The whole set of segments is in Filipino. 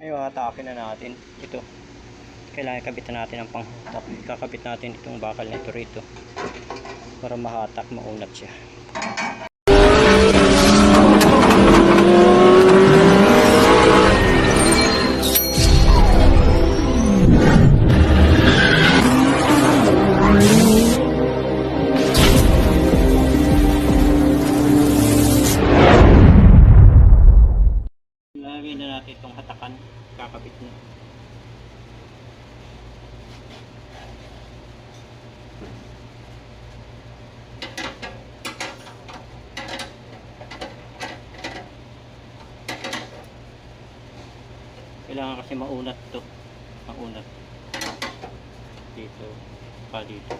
Ngayon, atake na natin. Ito. Kailangan kabitan natin ang panghatak. Kakabit natin itong bakal na ito rito. Para mahatak, maunat siya. Kailangan kasi maunat to. Maunat. Dito. Pa dito.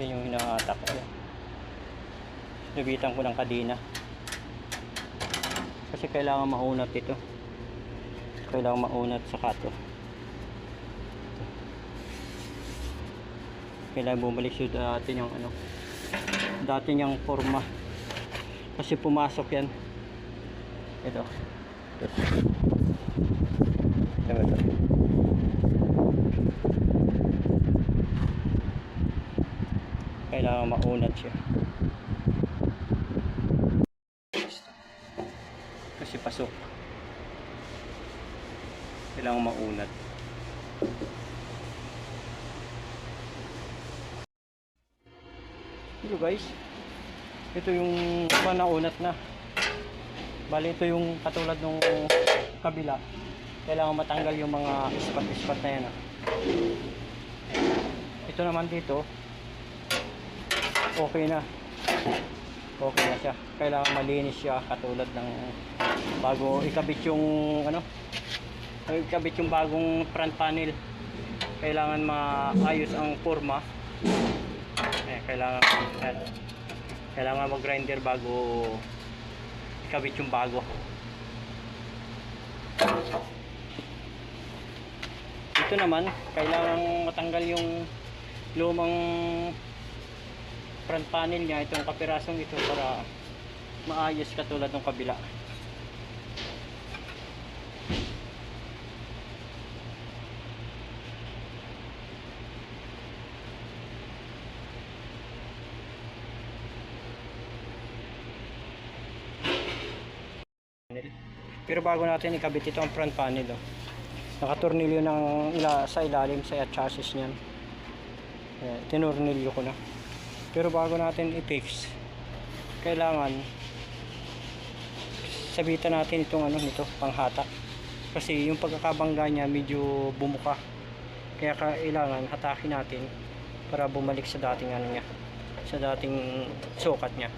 Yan yung hinahatak. Nabitan ko ng kadina. Kasi kailangan maunat ito. Kailangan maunat sa kato. Kailangan bumalik siya dati yung ano. Dati niyang forma. Kasi pumasok yan. Ito. ito. Kailangan maunat siya. Kasi pasok. Kailangan maunat. Ito guys. Ito yung mga naunat na. Bali ito yung katulad nung kabila. Kailangan matanggal yung mga ispat-ispat na yan ah. ito naman dito okay na. Okay na siya. Kailangan malinis siya katulad ng bago ikabit yung ano ikabit yung bagong front panel. Kailangan maayos ang forma. Eh, kailangan yan. kailangan mag grinder bago ikabit yung bago. Ito naman kailangan matanggal yung lumang front panel niya itong kapirasong ito para maayos katulad ng kabila. Pero bago natin ikabit ito ang front panel oh. nakatornilyo ng ila, sa ilalim sa chassis niyan. Ayan, tinurnilyo ko na pero bago natin i-fix kailangan sabitan natin itong ano nito panghatak kasi yung pagkakabangga niya medyo bumuka. Kaya kailangan hatakin natin para bumalik sa dating ano niya sa dating sukat niya.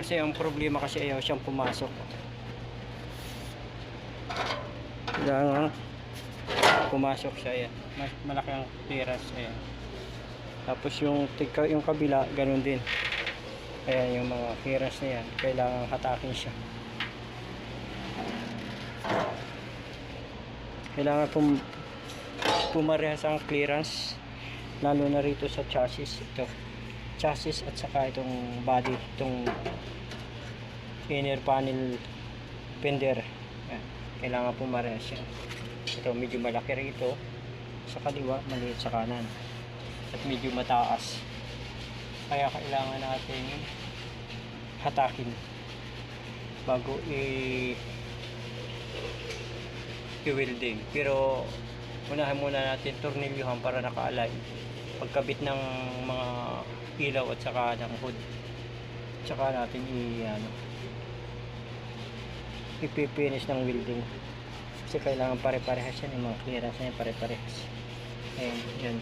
Kasi ang problema kasi ayaw siyang pumasok. Kailangan pumasok siya yan mas malaki ang clearance ayan. Tapos yung tika, yung kabila ganun din. Ayan yung mga clearance na yan kailangan hatakin siya. Kailangan pum pumarehas ang clearance lalo na rito sa chassis. Ito chassis at saka itong body itong inner panel fender. Kailangan pumarehas yan. Ito medyo malaki rito sa kaliwa, maliit sa kanan. At medyo mataas. Kaya kailangan natin hatakin bago i i-welding. Pero unahin muna natin tornilyuhan para nakaalay. Pagkabit ng mga ilaw at saka ng hood. Tsaka natin i ano ipipinish ng welding. Kasi kailangan pare-parehas yan yung mga clearance niya pare-parehas. Ayan, yun.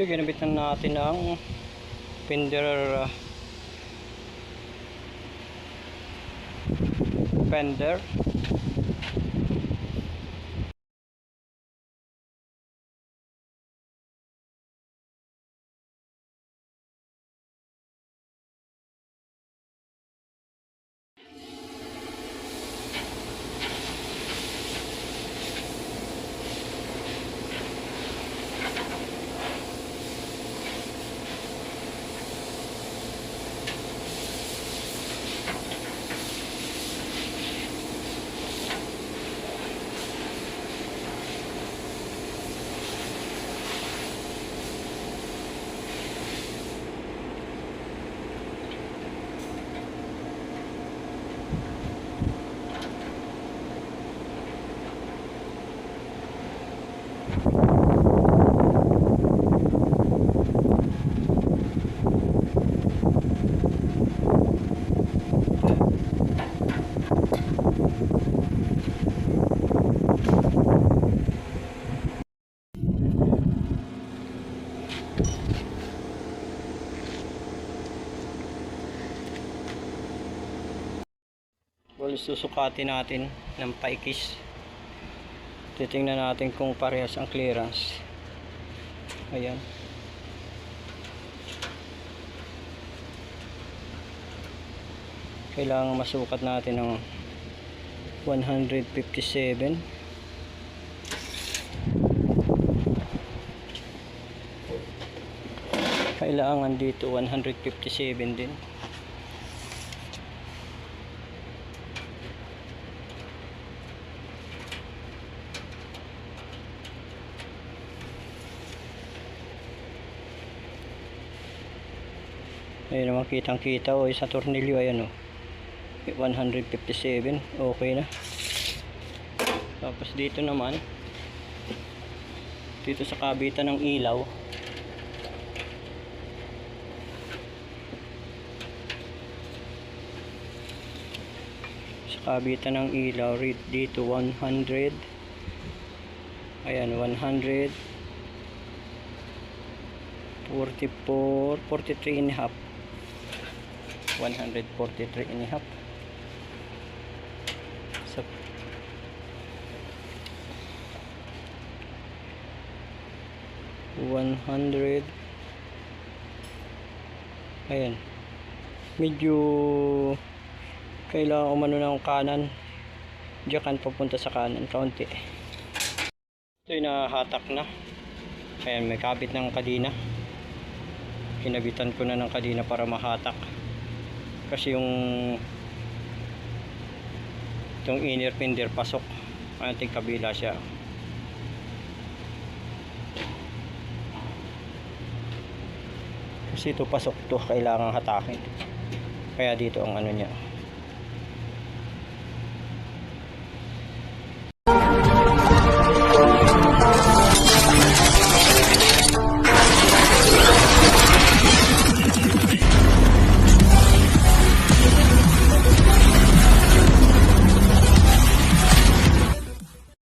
So, ginabitan natin ang fender uh, fender Well, susukatin natin ng paikis. Titingnan natin kung parehas ang clearance. Ayan. Kailangan masukat natin ng 157. Kailangan dito 157 din. Ayun naman kitang kita o sa tornilyo ayan o 157 okay na. Tapos dito naman dito sa kabitan ng ilaw sa kabitan ng ilaw dito 100 ayan 100 44 43 and a half 143 and a half. So one hundred ayan. Medyo kailangan umano ng kanan. Diyan papunta sa kanan kaunti. Ito yung nahatak na. Ayan may kabit ng kadina kinabitan ko na ng kadina para mahatak kasi yung itong inner fender pasok. Ating kabila siya. Kasi ito pasok. To kailangan hatakin. Kaya dito ang ano niya